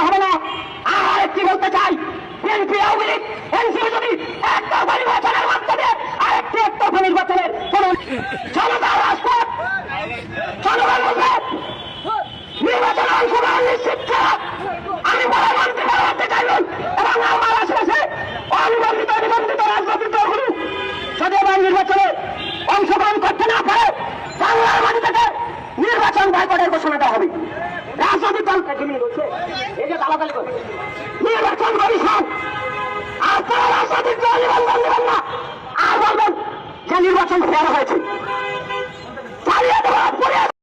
করতে হবে না। আর একটি বলতে চাই, বিএনপি আওয়ামী লীগ, এনসিপি যদি একতরফা নির্বাচনের মাধ্যমে আর একটি একতরফা নির্বাচনের কোন জনতার রাজপথ, জনগণ বলবে, নির্বাচন অংশগ্রহণ নিশ্চিত ছাড়া আমি বলে মানতে পারতে এবং আমার আশেপাশে অনিবন্ধিত, নিবন্ধিত রাজনৈতিক যদি এবার নির্বাচনে অংশগ্রহণ করতে না পারে, বাংলার মাটি থেকে নির্বাচন বয়কটের ঘোষণা দেওয়া হবে। নির্বাচন কমিশন হয়েছে।